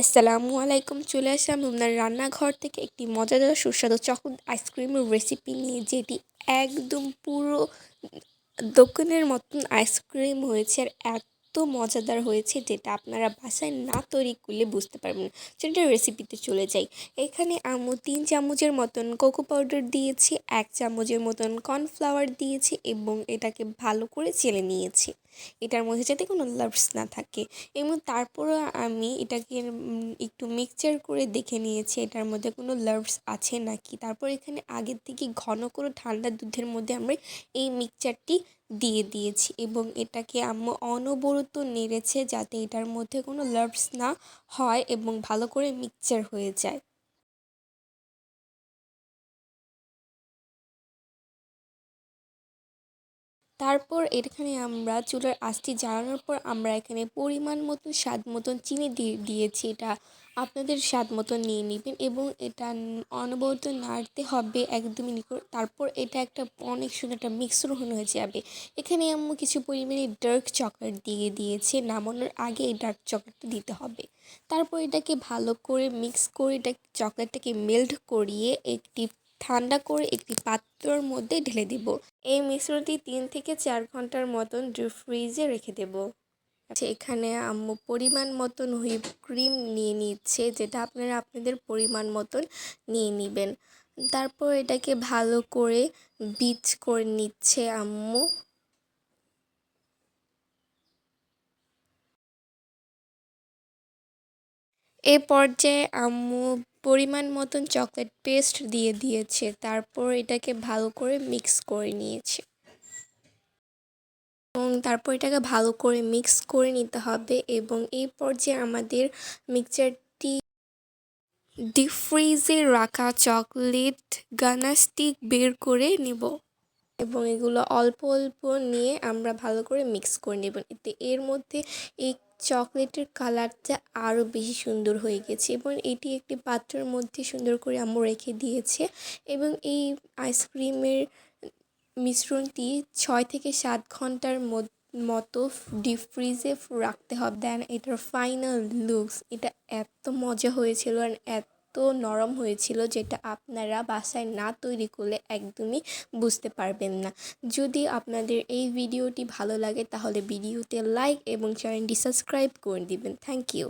আসসালামু আলাইকুম, চলে আসলাম আপনার রান্নাঘর থেকে একটি মজাদার সুস্বাদু চকলেট আইসক্রিমের রেসিপি নিয়ে, যেটি একদম পুরো দোকানের মতন আইসক্রিম হয়েছে আর এত মজাদার হয়েছে যেটা আপনারা বাসায় না তৈরি করলে বুঝতে পারবেন না। সেটা রেসিপিতে চলে যাই। এখানে আমি তিন চামচের মতন কোকো পাউডার দিয়েছি, এক চামচের মতন কর্নফ্লাওয়ার দিয়েছি এবং এটাকে ভালো করে চেলে নিয়েছি। এটার মধ্যে যাতে কোনো লাভস না থাকে। এবং তারপরও আমি এটাকে একটু মিক্সচার করে দেখে নিয়েছি, এটার মধ্যে কোনো লাভস আছে নাকি? তারপর এখানে আগের থেকে ঘন করে ঠান্ডা দুধের মধ্যে আমরা এই মিক্সচারটি দিয়ে দিয়েছি এবং এটাকে আম্মু অনবরত নেড়েছে যাতে এটার মধ্যে কোনো লাভস না হয় এবং ভালো করে মিক্সচার হয়ে যায়। তারপর এখানে আমরা চুলার আঁচটি জ্বালানোর পর আমরা এখানে পরিমাণ মতো স্বাদ মতন চিনি দিয়ে দিয়েছি। এটা আপনাদের স্বাদ মতন নিয়ে নেবেন এবং এটা অনবরত নাড়তে হবে একদমই নিকট তারপর এটা একটা অনেক সুন্দর একটা মিশ্রণ হয়ে যাবে। এখানে আম্মু কিছু পরিমাণে ডার্ক চকলেট দিয়ে দিয়েছে। নামানোর আগে এই ডার্ক চকলেটটা দিতে হবে। তারপর এটাকে ভালো করে মিক্স করে এটা চকলেটটাকে মেল্ট করিয়ে একটি ঠান্ডা করে একটি পাত্রর মধ্যে ঢেলে দিব। এই মিশ্রণটি তিন থেকে চার ঘণ্টার মতন ফ্রিজে রেখে দেব। আচ্ছা এখানে আম্মু পরিমাণ মতন হুইপ ক্রিম নিয়ে নিচ্ছে, যেটা আপনারা আপনাদের পরিমাণ মতন নিয়ে নেবেন। তারপর এটাকে ভালো করে বিচ করে নিচ্ছে আম্মু। এ পর্যায়ে আম্মু পরিমাণ মতন চকলেট পেস্ট দিয়ে দিয়েছে। তারপর এটাকে ভালো করে মিক্স করে নিয়েছে। এবং তারপর এটাকে ভালো করে মিক্স করে নিতে হবে এবং এই পর্যায়ে আমাদের মিক্সচারটি ডিপ ফ্রিজে রাখা চকলেট গানাস্টিক বের করে নিব এবং এগুলো অল্প অল্প নিয়ে আমরা ভালো করে মিক্স করে নেব। এতে এর মধ্যে এই চকলেটের কালারটা আরও বেশি সুন্দর হয়ে গেছে এবং এটি একটি পাত্রের মধ্যে সুন্দর করে আম্মু রেখে দিয়েছে এবং এই আইসক্রিমের মিশ্রণটি ছয় থেকে সাত ঘণ্টার মতো ডিপ ফ্রিজে রাখতে হবে। দেন এটার ফাইনাল লুকস, এটা এত মজা হয়েছিল আর এত নরম হয়েছিল যেটা আপনারা বাসায় না তৈরি করলে একদমই বুঝতে পারবেন না। যদি আপনাদের এই ভিডিওটি ভালো লাগে তাহলে ভিডিওতে লাইক এবং চ্যানেলটি সাবস্ক্রাইব করে দিবেন। Thank you